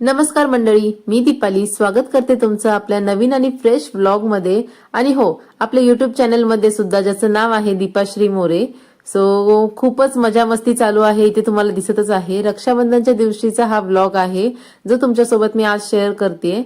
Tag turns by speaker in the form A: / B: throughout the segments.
A: नमस्कार मंडळी मी दीपाली. स्वागत करते तुमचं आपल्या नवीन आणि फ्रेश ब्लॉगमध्ये. आणि हो आपल्या युट्यूब चॅनलमध्ये सुद्धा ज्याचं नाव आहे दीपाश्री मोरे सो खूपच मजा मस्ती चालू आहे. इथे तुम्हाला दिसतच आहे. रक्षाबंधनच्या दिवशीचा हा ब्लॉग आहे जो तुमच्यासोबत मी आज शेअर करते.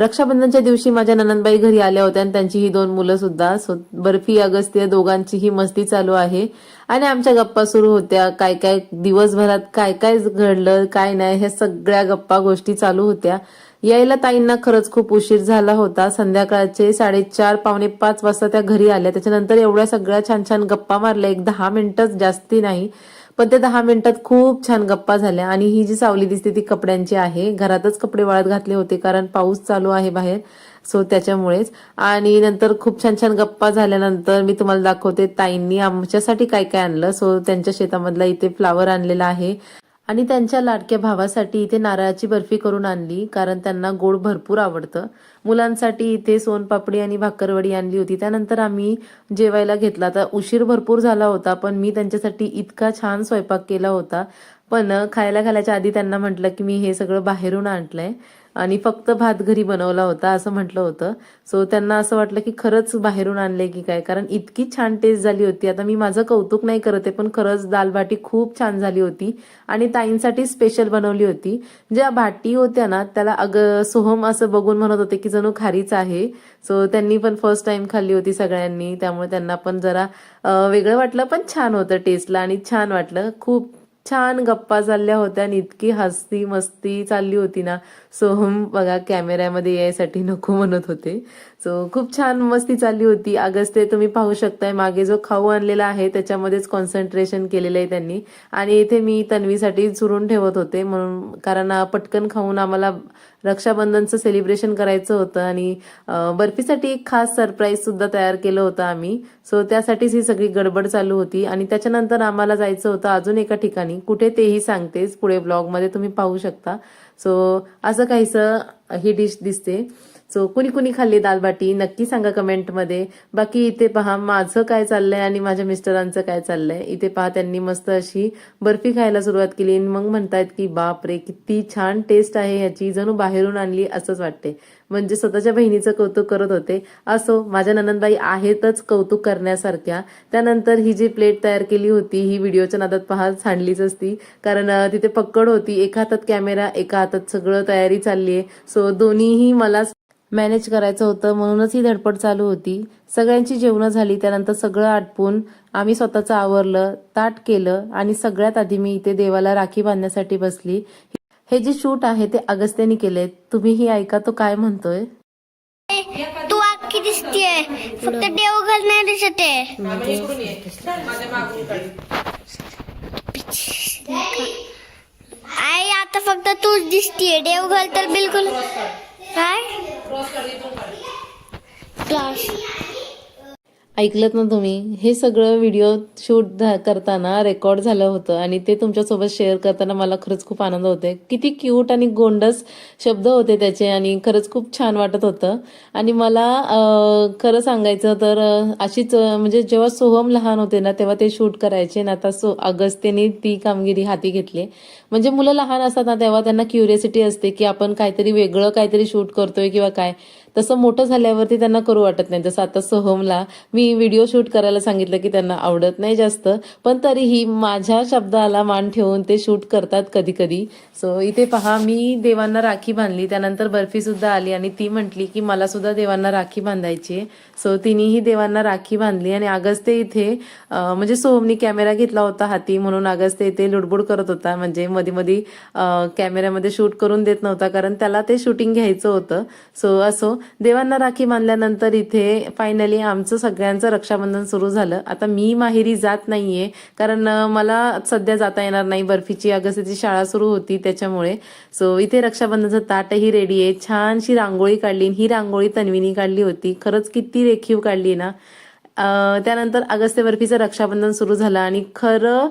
A: रक्षाबंधनच्या दिवशी माझ्या ननंदबाई घरी आल्या होत्या आणि त्यांची ही दोन मुलं सुद्धा. सो बर्फी अगस्त्य दोघांची ही मस्ती चालू आहे. आणि आमच्या गप्पा सुरू होत्या. काय काय दिवसभरात काय काय घडलं काय नाही ह्या सगळ्या गप्पा गोष्टी चालू होत्या. यायला ताईंना खरंच खूप उशीर झाला होता. संध्याकाळचे साडेचार पावणे पाच वाजता त्या घरी आल्या. त्याच्यानंतर एवढ्या सगळ्या छान छान गप्पा मारल्या. एक दहा मिनिटच जास्ती नाही पण ते दहा मिनिटात खूप छान गप्पा झाल्या. आणि ही जी सावली दिसते ती कपड्यांची आहे. घरातच कपडे वाळत घातले होते कारण पाऊस चालू आहे बाहेर सो त्याच्यामुळेच. आणि नंतर खूप छान छान गप्पा झाल्यानंतर मी तुम्हाला दाखवते ताईंनी आमच्यासाठी काय काय आणलं. सो त्यांच्या शेतामधला इथे फ्लावर आणलेला आहे. आणि त्यांच्या लाडक्या भावासाठी इथे नारळाची बर्फी करून आणली कारण त्यांना गोड भरपूर आवडतं. मुलांसाठी इथे सोनपापडी आणि भाकरवडी आणली होती. त्यानंतर आम्ही जेवायला घेतला. तर उशीर भरपूर झाला होता पण मी त्यांच्यासाठी इतका छान स्वयंपाक केला होता. पण खायला घालायच्या आधी त्यांना म्हटलं की मी हे सगळं बाहेरून आणलंय आणि फक्त भात घरी बनवला होता असं म्हटलं होतं. सो त्यांना असं वाटलं की खरंच बाहेरून आणले की काय? कारण इतकी छान टेस्ट झाली होती. आता मी माझं कौतुक नाही करत आहे पण खरंच दाल भाटी खूप छान झाली होती आणि ताईंसाठी स्पेशल बनवली होती. ज्या भाटी होत्या ना त्याला अग सोहम असं बघून म्हणत होते की जणू खारीच आहे. सो त्यांनी पण फर्स्ट टाइम खाल्ली होती सगळ्यांनी. त्यामुळे त्यांना पण जरा वेगळं वाटलं पण छान होतं टेस्टला आणि छान वाटलं. खूप छान गप्पा चालल्या होत्या आणि इतकी हस्ती मस्ती चालली होती ना. सोहम बघा कॅमेऱ्यामध्ये यायसाठी नको म्हणत होते. सो खूप छान मस्ती चालली होती. अगस्ते तुम्ही पाहू शकताय मागे जो खाऊ आणलेला आहे त्याच्यामध्येच कॉन्सन्ट्रेशन केलेलं आहे त्यांनी. आणि इथे मी तन्वीसाठी चुरून ठेवत होते म्हणून कारण पटकन खाऊन आम्हाला रक्षाबंधनचं सेलिब्रेशन करायचं होतं. आणि बर्फीसाठी एक खास सरप्राईज सुद्धा तयार केलं होतं आम्ही. सो त्यासाठीच ही सगळी गडबड चालू होती. आणि त्याच्यानंतर आम्हाला जायचं होतं अजून एका ठिकाणी. कुठे तेही सांगतेच. पुढे ब्लॉगमध्ये तुम्ही पाहू शकता. सो असं काहीसं ही डिश दिसते. सो कुणी कुणी खाल्ली दालबाटी नक्की सांगा कमेंटमध्ये बाकी इथे पहा माझं काय चाललंय आणि माझ्या मिस्टरांचं काय चाललंय. इथे पहा त्यांनी मस्त अशी बर्फी खायला सुरुवात केली आणि मग म्हणतायत की बाप रे किती छान टेस्ट आहे ह्याची. जणू बाहेरून आणली असंच वाटते म्हणजे स्वतःच्या बहिणीचं कौतुक करत होते. असो माझ्या ननंदबाई आहेतच कौतुक करण्यासारख्या. त्यानंतर ही जी प्लेट तयार केली होती ही व्हिडिओच्या नादात पहा सांडलीच असती. कारण तिथे पक्कड होती. एका हातात कॅमेरा एका हातात सगळं तयारी चालली आहे सो दोन्हीही मला मॅनेज करायचं होतं म्हणूनच ही धडपड चालू होती. सगळ्यांची जेवणं झाली त्यानंतर सगळं आटपून आम्ही स्वतःचं आवरलं ताट केलं आणि सगळ्यात आधी मी इथे देवाला राखी बांधण्यासाठी बसली. हे जे शूट आहे ते अगस्त्यानी केले तुम्हीही ऐका तो काय म्हणतोय?
B: तू आखी दिसतीये? फक्त देवघर नाही दिसत आई आता फक्त तूच दिसतीये. देवघर तर बिलकुल. काय? क्लास
A: ऐकलत ना तुम्ही? हे सगळं व्हिडिओ शूट करताना रेकॉर्ड झालं होतं आणि ते तुमच्यासोबत शेअर करताना मला खरंच खूप आनंद होते किती क्यूट आणि गोंडस शब्द होते त्याचे आणि खरंच खूप छान वाटत होतं. आणि मला खरं सांगायचं तर अशीच म्हणजे जेव्हा सोहम लहान होते ना तेव्हा ते शूट करायचे ना आता सो अगस्त्यने ती कामगिरी हाती घेतली. म्हणजे मुलं लहान असतात ना तेव्हा त्यांना क्युरियोसिटी असते की आपण काहीतरी वेगळं काहीतरी शूट करतोय किंवा काय. तसं मोठं झाल्यावरती त्यांना करू वाटत नाही. जसं आता सोहमला मी मी व्हिडिओ शूट करायला सांगितलं की त्यांना आवडत नाही जास्त पण तरीही माझ्या शब्दाला मान ठेवून ते शूट करतात कधी कधी सो इथे पहा मी देवांना राखी बांधली त्यानंतर बर्फीसुद्धा आली आणि ती म्हटली की मला सुद्धा देवांना राखी बांधायची सो तिनेही देवांना राखी बांधली आणि आगस्ते इथे म्हणजे सोहमनी कॅमेरा घेतला होता हाती म्हणून आगस्ते इथे लुडबुड करत होता. म्हणजे मध्ये मध्ये कॅमेऱ्यामध्ये शूट करून देत नव्हता कारण त्याला ते शूटिंग घ्यायचं होतं. सो असो देवांना राखी बांधल्यानंतर इथे फायनली आमचं सगळ्यांचं रक्षाबंधन सुरू झालं. आता मी माहेरी जात नाहीये कारण मला सध्या जाता येणार नाही. बर्फीची अगस्तीची शाळा सुरू होती त्याच्यामुळे. सो इथे रक्षाबंधनचं ताटही रेडी आहे. छानशी रांगोळी काढली ही रांगोळी तन्वीनी काढली होती. खरंच किती रेखीव काढली ना. त्यानंतर अगस्त्य बर्फीचं रक्षाबंधन सुरू झालं आणि खरं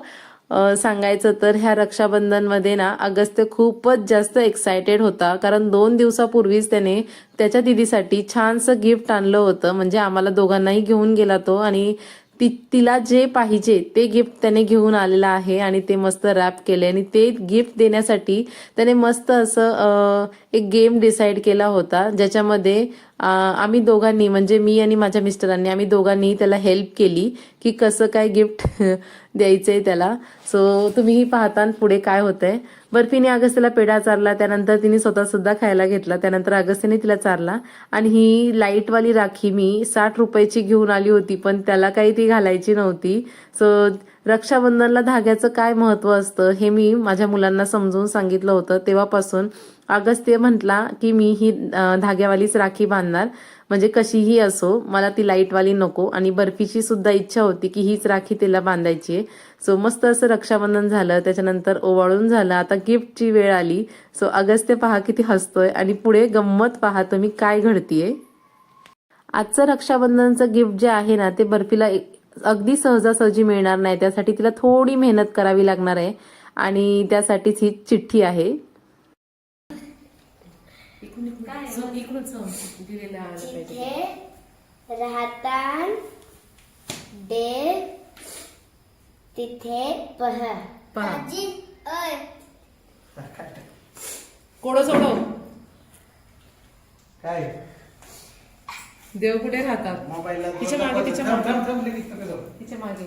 A: सांगायचं तर ह्या रक्षाबंधनमध्ये ना अगस्त्य खूपच जास्त एक्सायटेड होता. कारण दोन दिवसापूर्वीच त्याने त्याच्या दिदीसाठी छानसं गिफ्ट आणलं होतं. म्हणजे आम्हाला दोघांनाही घेऊन गेला तो आणि ती तिला जे पाहिजे ते गिफ्ट त्याने घेऊन आलेलं आहे आणि ते मस्त रॅप केले. आणि ते गिफ्ट देण्यासाठी त्याने मस्त असं एक गेम डिसाईड केला होता. ज्याच्यामध्ये आम्ही दोघांनी म्हणजे मी आणि माझ्या मिस्टरांनी आम्ही दोघांनी त्याला हेल्प केली की कसं काय गिफ्ट द्यायचंय त्याला. सो तुम्हीही पाहता पुढे काय होतंय. बर्फीने अगस्त्याला पेढा चारला त्यानंतर तिने स्वतः सुद्धा खायला घेतला त्यानंतर अगस्त्याने तिला चारला. आणि ही लाईटवाली राखी मी साठ रुपयाची घेऊन आली होती पण त्याला काही ती घालायची नव्हती. सो रक्षाबंधनला धाग्याचं काय महत्त्व असतं हे मी माझ्या मुलांना समजून सांगितलं होतं. तेव्हापासून अगस्त्य म्हटला की मी ही धाग्यावालीच राखी बांधणार. म्हणजे कशीही असो मला ती लाईटवाली नको. आणि बर्फीची सुद्धा इच्छा होती की हीच राखी तिला बांधायची आहे. सो मस्त असं रक्षाबंधन झालं. त्याच्यानंतर ओवाळून झालं. आता गिफ्टची वेळ आली. सो अगस्त्य पहा किती हसतोय. आणि पुढे गंमत पहा तुम्ही काय घडतीये. आजचं रक्षाबंधनचं गिफ्ट जे आहे ना ते बर्फीला एक- अगदी सहजासहजी मिळणार नाही. त्यासाठी तिला थोडी मेहनत करावी लागणार आहे. आणि त्यासाठीच ही चिठ्ठी आहे.
B: तिथे राहतान डे तिथे पहा.
A: पहा.
B: आजी, अय.
A: कोडो सोडो
C: काय?
A: देव कुठे राहतात?
C: मोबाईलला
A: तिच्यामागे, तिच्या
C: थांब,
A: मागे.
C: थांब, थांब, लगेच नका जाऊ.
A: तिच्यामागे.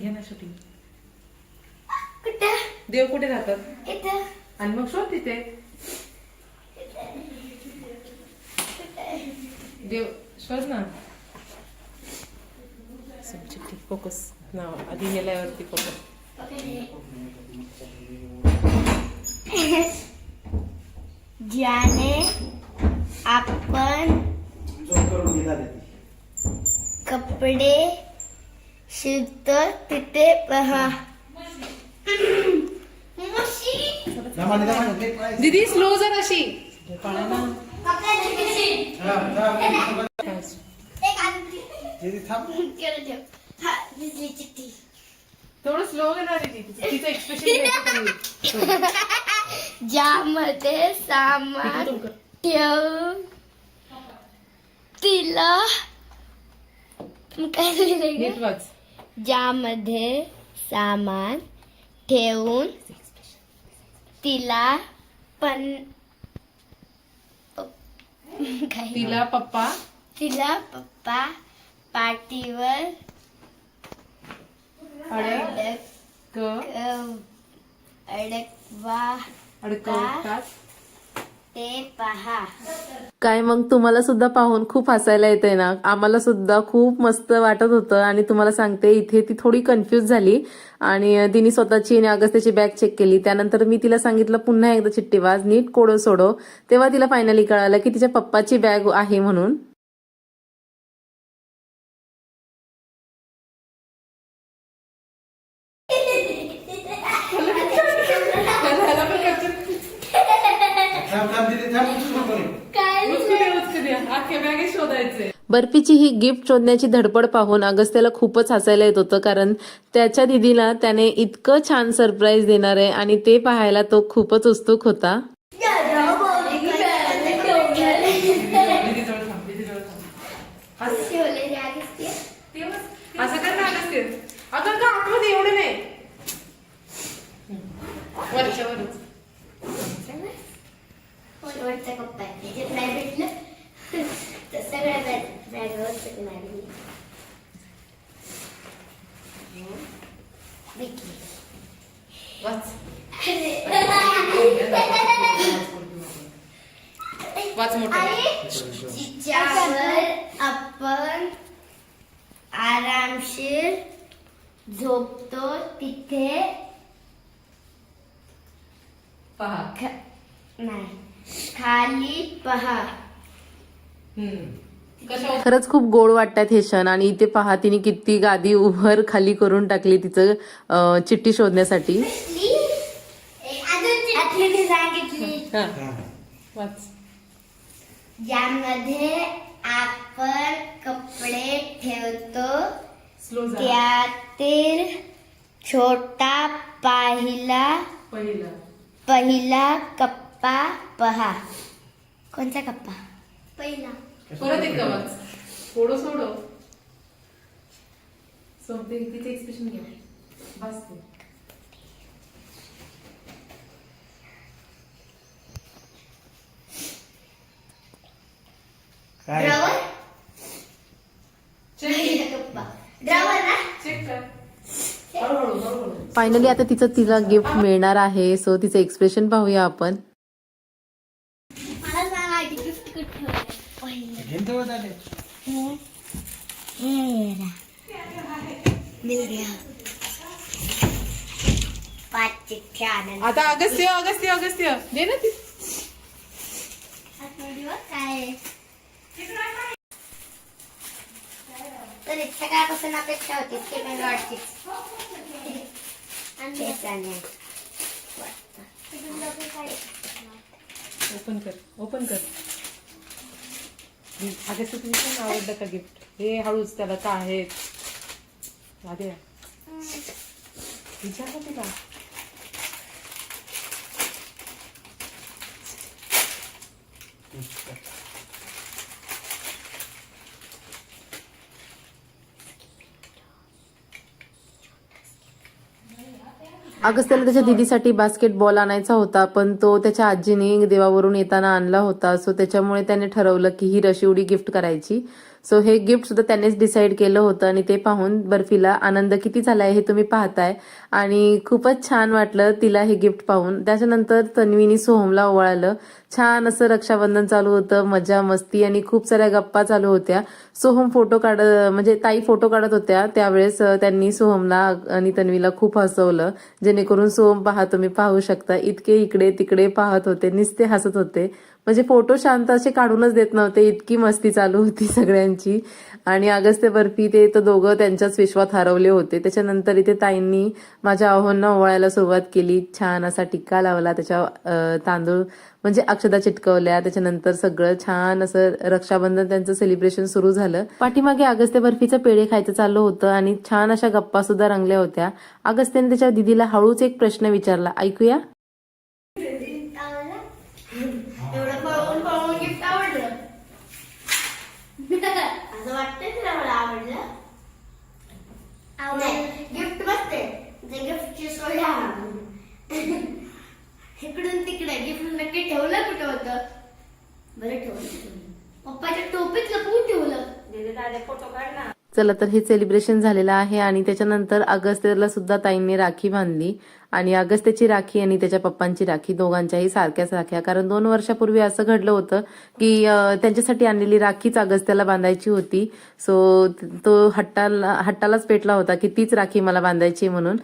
A: घे ना शूटिंग
B: कुठं?
A: देव कुठे राहतात?
B: इथं.
A: आणि मग शोध तिथे. देव शोध ना. चिठ्ठी फोकस नाव आधी गेल्यावरती फोकस
B: ज्याने आपण. कपडे शिवतो तिथे पहा.
A: दीदी स्लो जराशी
C: हा, हा, दीदी थांब.
A: थोडं स्लो घेणार तिचं एक्सप्रेशन
B: ज्यामध्ये सामान ठेव तिला काय लिहिलंय ज्यामध्ये सामान ठेवून तिला पण
A: तिला पप्पा?
B: तिला पप्पा पाठीवर
A: अडक
B: अडक अडकवा
A: अडकवतात.
B: ते पहा.
A: काय मग तुम्हाला सुद्धा पाहून खूप हसायला येतंय ना? आम्हाला सुद्धा खूप मस्त वाटत होतं आणि तुम्हाला सांगते इथे ती थोडी कन्फ्यूज झाली. आणि तिने स्वतःची आणि अगस्त्याची बॅग चेक केली. त्यानंतर मी तिला सांगितलं पुन्हा एकदा चिठ्ठी वाज नीट कोडो सोडो. तेव्हा तिला फायनली कळालं की तिच्या पप्पाची बॅग आहे म्हणून
C: थांब, थांब, दीदी थांब, उचलू नको रे.
A: बर्फीची ही गिफ्ट शोधण्याची धडपड पाहून अगस्त्याला खूपच हसायला येत होतं कारण त्याच्या दिदीला त्याने इतकं छान सरप्राईज देणार आहे आणि ते पाहायला तो खूपच उत्सुक होता. असं झालं असतील अगं का आतमध्ये एवढं नाही. वरच्यावरच
B: शेवटचा कप्पा आहे त्याच्यात नाही भेटलं तर सगळ्या बॅग बॅगवर सगळं.
A: वाच मोठं
B: जिच्यावर आपण आरामशीर झोपतो तिथे
A: पहा.
B: नाही. खाली पहा.
A: खरंच खूप गोड वाटतात हे क्षण आणि इथे पहा तिने किती गादी उभर खाली करून टाकली तिचं चिठ्ठी शोधण्यासाठी.
B: आतली सांगितली.
C: हा.
A: वाच.
B: ज्यामध्ये आपण कपडे ठेवतो
A: स्लो
B: त्यातील छोटा पाहिला
A: पहिला.
B: पहिला कप्पा पहा. कोणता कप्पा पहिला.
A: परत एकदा वाच. थोडं तिथे एक्सप्रेशन घ्या बस ते.
C: काय?
B: ड्रावर
A: चेक
B: गप्पा. ड्रावर ना
A: चेक कर. हळूहळू हळूहळू. फायनली आता तिचं तिला गिफ्ट मिळणार आहे सो तिचं एक्सप्रेशन पाहूया आपण
B: मला सांग आधी गिफ्ट कुठे ठेवलंय पहिलं
C: घेऊन ठेवत आले
B: पाच चिठ्ठ्या
A: आता अगस्त्य अगस्त्य अगस्त्य. दे ना ती.
B: काय. तर काळापासून अपेक्षा होती की पण लॉडची
A: ओपन कर ओपन कर. अगस्त्य पण आवडलं का गिफ्ट हे हळूच त्याला का आहेत आद्या विचार तिला अगस्त्याला त्याच्या दिदीसाठी बास्केटबॉल आणायचा होता पण तो त्याच्या आजीने देवावरून येताना आणला होता. सो त्याच्यामुळे त्याने ठरवलं की ही रशिवडी गिफ्ट करायची. सो हे गिफ्ट सुद्धा त्यांनीच डिसाईड केलं होतं आणि ते पाहून बर्फीला आनंद किती झालाय हे तुम्ही पाहताय. आणि खूपच छान वाटलं तिला हे गिफ्ट पाहून. त्याच्यानंतर तन्वीनी सोहमला ओवाळलं. छान असं रक्षाबंधन चालू होतं. मजा मस्ती आणि खूप साऱ्या गप्पा चालू होत्या. सोहम फोटो काढ म्हणजे ताई फोटो काढत होत्या. त्यावेळेस त्यांनी सोहमला आणि तन्वीला खूप हसवलं. जेणेकरून सोहम पहा तुम्ही पाहू शकता. इतके इकडे तिकडे पाहत होते निस्ते हसत होते. म्हणजे फोटो शांत असे काढूनच देत नव्हते. इतकी मस्ती चालू होती सगळ्यांची. आणि अगस्त्य बर्फी ते तर दोघं त्यांच्याच विश्वात हरवले होते. त्याच्यानंतर इथे ताईंनी माझ्या आव्हांना ओवाळायला सुरुवात केली. छान असा टिक्का लावला. त्याच्या तांदूळ म्हणजे अक्षदा चिटकवल्या. त्याच्यानंतर सगळं छान असं रक्षाबंधन त्यांचं सेलिब्रेशन सुरू झालं. पाठीमागे अगस्त्य बर्फीचं पेढे खायचं चाललं होतं आणि छान अशा गप्पा सुद्धा रंगल्या होत्या. अगस्त्याने त्याच्या दिदीला हळूच एक प्रश्न विचारला. ऐकूया
B: एवढं पळवून पळवून गिफ्ट आवडलं असं वाटतंय तुला मला आवडलं नाही गिफ्ट बसते ते गिफ्टची सोय इकडून तिकडे गिफ्ट नक्की ठेवलं कुठं होतं बरं ठेवलं पप्पाच्या टोपीत लपवून ठेवलं फोटो काढ ना
A: चला तर हे सेलिब्रेशन झालेलं आहे आणि त्याच्यानंतर अगस्त्यला सुद्धा ताईंनी राखी बांधली. आणि अगस्त्याची राखी आणि त्याच्या पप्पांची राखी दोघांच्याही सारख्याच राख्या कारण दोन वर्षापूर्वी असं घडलं होतं की त्यांच्यासाठी आणलेली राखीच अगस्त्याला बांधायची होती. सो तो हट्टाला हट्टालाच पेटला होता की तीच राखी मला बांधायची म्हणून.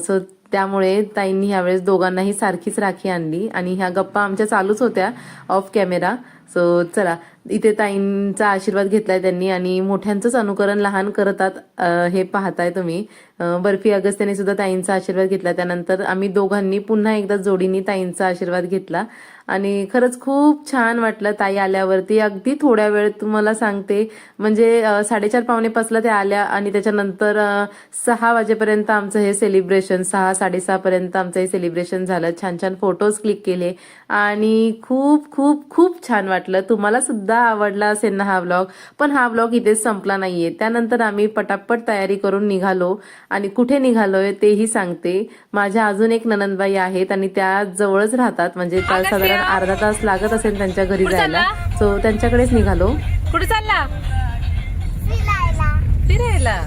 A: सो त्यामुळे ताईंनी ह्यावेळेस दोघांनाही सारखीच राखी आणली. आणि ह्या गप्पा आमच्या चालूच होत्या ऑफ कॅमेरा सो चला. इथे ताईंचा आशीर्वाद घेतलाय त्यांनी आणि मोठ्यांचंच अनुकरण लहान करतात हे पाहताय तुम्ही. बर्फी अगस्त्याने सुद्धा ताईंचा आशीर्वाद घेतला. त्यानंतर आम्ही दोघांनी पुन्हा एकदा जोडीने ताईंचा आशीर्वाद घेतला. आणि खरंच खूप छान वाटलं ताई आल्यावरती. अगदी थोड्या वेळ तुम्हाला सांगते. म्हणजे साडेचार पावणे पाचला त्या आल्या आणि त्याच्यानंतर सहा वाजेपर्यंत आमचं हे सेलिब्रेशन सहा साडेसहा पर्यंत आमचं हे सेलिब्रेशन झालं. छान छान फोटोज क्लिक केले. आणि खूप खूप खूप छान वाटलं. तुम्हाला सुद्धा आवडला असेल ना हा व्लॉग पण हा व्लॉग इथेच संपला नाहीये. त्यानंतर आम्ही पटापट तयारी करून निघालो आणि कुठे निघालोय तेही सांगते. माझ्या अजून एक ननंदबाई आहेत आणि त्या जवळच राहतात. म्हणजे त्या साधारण अर्धा तास लागत असेल त्यांच्या घरी जायला. सो त्यांच्याकडेच निघालो.
D: कुठे चालला? फिरायला.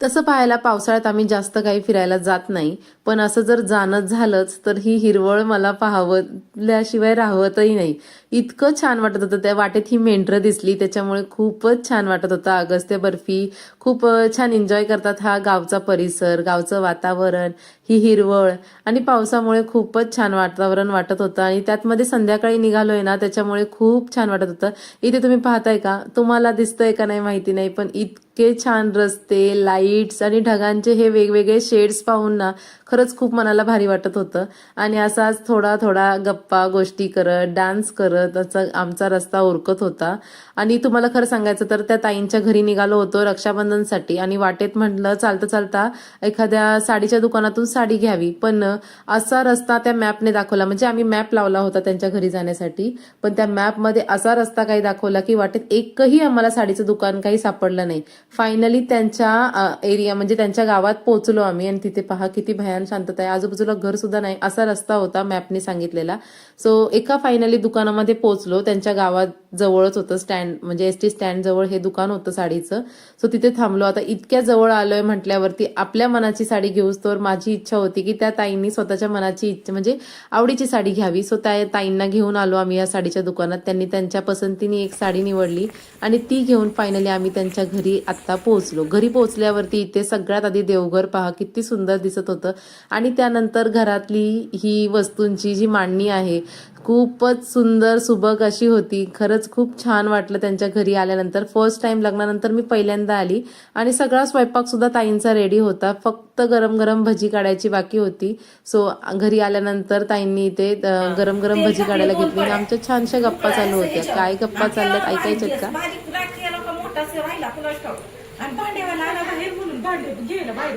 A: तसं पाहायला पावसाळ्यात आम्ही जास्त काही फिरायला जात नाही. पण असं जर जाणं झालंच तर ही हिरवळ मला पाहावल्याशिवाय राहवतही नाही. इतकं छान वाटत होतं. त्या वाटेत ही मेंढरं दिसली. त्याच्यामुळे खूपच छान वाटत होतं. अगस्त्य बर्फी खूप छान एन्जॉय करतात हा गावचा परिसर गावचं वातावरण ही हिरवळ. आणि पावसामुळे खूपच छान वातावरण वाटत होतं. आणि त्यात मध्ये संध्याकाळी निघालोय ना त्याच्यामुळे खूप छान वाटत होतं. इथे तुम्ही पाहताय का? तुम्हाला दिसतंय का नाही माहिती नाही पण इतके छान रस्ते लाईट्स आणि ढगांचे हे वेगवेगळे शेड्स पाहून ना खरंच खूप मनाला भारी वाटत होतं. आणि असाच थोडा थोडा गप्पा गोष्टी करत डान्स करत असा आमचा रस्ता उरकत होता. आणि तुम्हाला खरं सांगायचं तर त्या ताईंच्या घरी निघालो होतो रक्षाबंधनसाठी आणि वाटेत म्हटलं चालता चालता एखाद्या साडीच्या दुकानातून साडी घ्यावी. पण असा रस्ता त्या मॅपने दाखवला. म्हणजे आम्ही मॅप लावला होता त्यांच्या घरी जाण्यासाठी. पण त्या मॅपमध्ये असा रस्ता काही दाखवला की वाटेत एकही आम्हाला साडीचं दुकान काही सापडलं नाही. फायनली त्यांच्या एरिया म्हणजे त्यांच्या गावात पोहोचलो आम्ही आणि तिथे पहा किती भयान शांतता आहे. आजूबाजूला घर सुद्धा नाही. असा रस्ता होता मॅपने सांगितलेला. सो एका फायनली दुकानामध्ये पोहोचलो. त्यांच्या गावात जवळच होतं स्टँड म्हणजे एस टी स्टँड जवळ हे दुकान होतं साडीचं. सो तिथे थांबलो. आता इतक्या जवळ आलोय म्हटल्यावरती आपल्या मनाची साडी घेऊस तर माझी इच्छा होती की त्या ताईंनी स्वतःच्या मनाची इच्छा म्हणजे आवडीची साडी घ्यावी. सो त्या ताईंना घेऊन आलो आम्ही या साडीच्या दुकानात. त्यांनी त्यांच्या पसंतीने एक साडी निवडली आणि ती घेऊन फायनली आम्ही त्यांच्या घरी आत्ता पोहोचलो. घरी पोहोचल्यावरती इथे सगळ्यात आधी देवघर पहा किती सुंदर दिसत होतं. आणि त्यानंतर घरातली ही वस्तूंची जी मांडणी आहे खूपच सुंदर सुबक अशी होती. खरंच खूप छान वाटलं त्यांच्या घरी आल्यानंतर. फर्स्ट टाइम लग्नानंतर मी पहिल्यांदा आली आणि सगळा स्वयंपाक सुद्धा ताईंचा रेडी होता. फक्त गरम गरम भजी काढायची बाकी होती. सो घरी आल्यानंतर ताईंनी इथे गरम गरम भजी काढायला घेतली. आणि आमच्या छानशा गप्पा चालू होत्या. काय गप्पा चालल्यात? ऐकायच्यात का
D: मोठा सेव राहिला कुणाच ठाऊक आणि भांडेवाला आला बाहेर म्हणून गेलं बाहेर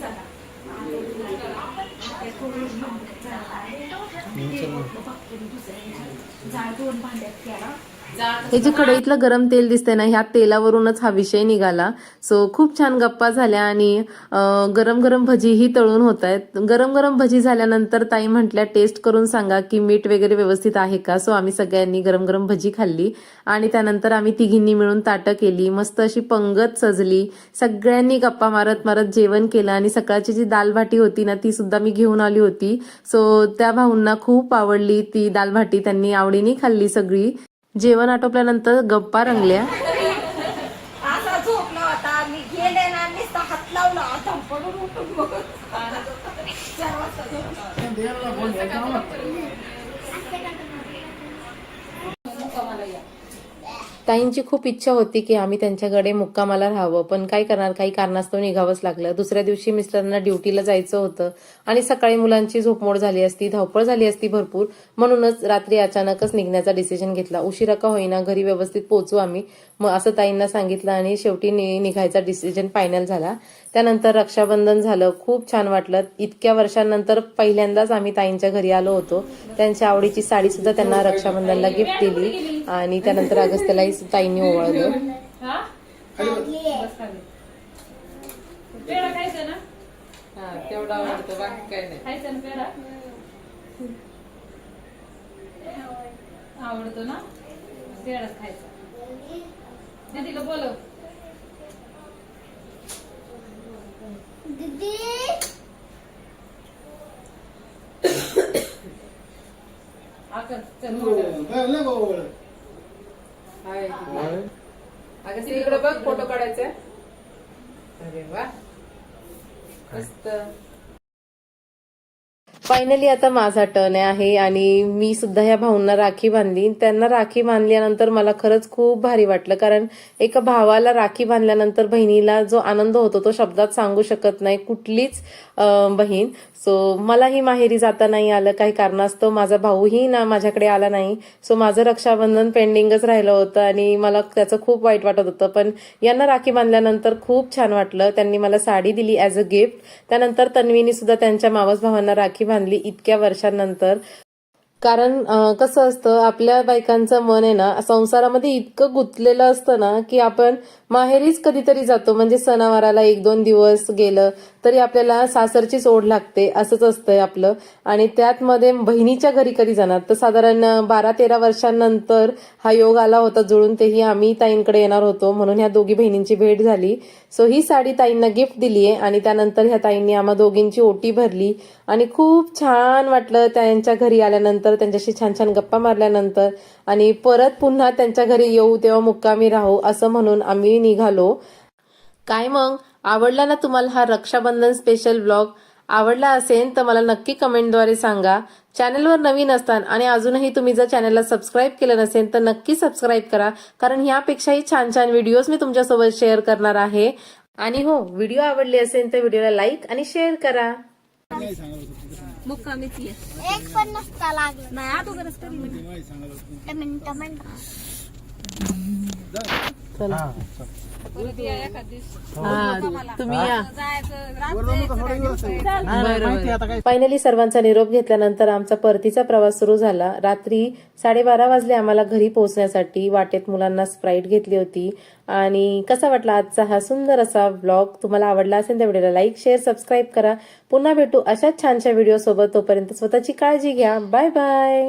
D: झाला. झाड दोन भांड्यात केला
A: हे जे कढईतलं गरम तेल दिसतंय ना ह्या तेलावरूनच हा विषय निघाला. सो खूप छान गप्पा झाल्या आणि गरम गरम गरम भजीही तळून होत आहेत गरम गरम भजी झाल्यानंतर ताई म्हटल्या टेस्ट करून सांगा की मीठ वगैरे व्यवस्थित आहे का? सो आम्ही सगळ्यांनी गरम गरम भजी खाल्ली आणि त्यानंतर आम्ही तिघींनी मिळून ताटं केली. मस्त अशी पंगत सजली. सगळ्यांनी गप्पा मारत मारत जेवण केलं आणि सकाळची जी दाल भाटी होती ना ती सुद्धा मी घेऊन आली होती. सो त्या भाऊंना खूप आवडली ती दाल भाटी त्यांनी आवडीने खाल्ली सगळी. जेवण आटोपल्यानंतर गप्पा रंगल्या.
D: असा झोपला होता. मी गेले ना नुसता हात लावला. आता पडून उठून मग चार वाजता झोपला.
C: देवाला फोन द्यायचा ना.
A: ताईंची खूप इच्छा होती की आम्ही त्यांच्याकडे मुक्कामाला राहावं पण काय करणार? काही कारणास्तव निघावंच लागलं. दुसऱ्या दिवशी मिस्टरांना ड्युटीला जायचं होतं आणि सकाळी मुलांची झोपमोड झाली असती धावपळ झाली असती भरपूर. म्हणूनच रात्री अचानकच निघण्याचा डिसिजन घेतला. उशिरा का होईना घरी व्यवस्थित पोहोचू आम्ही. मग असं ताईंना सांगितलं आणि शेवटी नि- निघायचा डिसिजन फायनल झाला. त्यानंतर रक्षाबंधन झालं खूप छान वाटलं. इतक्या वर्षांनंतर पहिल्यांदाच आम्ही ताईंच्या घरी आलो होतो. त्यांच्या आवडीची साडी सुद्धा त्यांना रक्षाबंधनला गिफ्ट दिली. आणि त्यानंतर अगस्त्यालाही ताईंनी ओवाळलं.
E: पेढा खायचा ना
A: तेवढा आवडतं बाकी काय नाही.
E: खायचा ना? खायचा. दीदीला बोलव
B: दीदी
E: आकर चल
C: हो, लय- लय गोड.
A: अगं इकडे बघ फोटो काढायचे. अरे वा. मस्त. फायनली आता माझा टर्न आहे आणि मी सुद्धा या भाऊंना राखी बांधली. त्यांना राखी बांधल्यानंतर मला खरंच खूप भारी वाटलं. कारण एका भावाला राखी बांधल्यानंतर बहिणीला जो आनंद होतो तो शब्दात सांगू शकत नाही कुठलीच बहीण. सो मलाही माहेरी जाता नाही आलं. काही कारणास्तव माझा भाऊही ना माझ्याकडे आला नाही. सो माझं रक्षाबंधन पेंडिंगच राहिलं होतं आणि मला त्याचं खूप वाईट वाटत होतं. पण यांना राखी बांधल्यानंतर खूप छान वाटलं. त्यांनी मला साडी दिली ॲज अ गिफ्ट त्यानंतर तन्वीनी सुद्धा त्यांच्या मावस भावांना राखी बांधली इतक्या वर्षांनंतर. कारण कसं असतं आपल्या बायकांचं मन आहे ना संसारामध्ये इतकं गुंतलेलं असतं ना की आपण माहेरीच कधीतरी जातो. म्हणजे सणावाराला एक दोन दिवस गेलं तरी आपल्याला सासरचीच ओढ लागते. असंच असतंय आपलं. आणि त्यात मध्ये बहिणीच्या घरी कधी जाणार? तर साधारण बारा तेरा वर्षांनंतर हा योग आला होता जुळून. तेही आम्ही ताईंकडे येणार होतो. म्हणून ह्या दोघी बहिणींची भेट झाली. सो ही साडी ताईंना गिफ्ट दिली आहे आणि त्यानंतर ह्या ताईंनी आम्हा दोघींची ओटी भरली. आणि खूप छान वाटलं त्यांच्या घरी आल्यानंतर त्यांच्याशी छान छान गप्पा मारल्यानंतर. आणि परत पुन्हा त्यांच्या घरी येऊ तेव्हा मुक्कामी राहू असं म्हणून आम्ही निघालो. काय मग? आवडला ना तुम्हाला हा रक्षाबंधन स्पेशल ब्लॉग आवडला असेल तर मला नक्की कमेंटद्वारे सांगा. चॅनलवर नवीन असतान आणि अजूनही तुम्ही जर चॅनलला सबस्क्राईब केलं नसेल तर नक्की सबस्क्राईब करा. कारण ह्यापेक्षाही छान छान व्हिडिओज मी तुमच्यासोबत शेअर करणार आहे. आणि हो व्हिडिओ आवडले असेल तर व्हिडिओला लाईक आणि शेअर करा.
D: मुक्कामीची आहे.
B: एक पण नसता लागला
D: नाही अगोदरच करी म्हणजे
B: मिनिट मिनिट
A: चला।
E: दिवशी
A: हा. तुम्ही या. फायनली सर्वांचा निरोप घेतल्यानंतर आमचा परतीचा प्रवास सुरू झाला. रात्री साडेबारा वाजले आम्हाला घरी पोहोचण्यासाठी. वाटेत मुलांना स्प्राईट घेतली होती. आणि कसा वाटला आजचा हा सुंदर असा ब्लॉग तुम्हाला आवडला असेल त्या व्हिडिओला लाईक शेअर सबस्क्राईब करा. पुन्हा भेटू अशाच छानशा व्हिडिओ सोबत. तोपर्यंत स्वतःची काळजी घ्या. Bye bye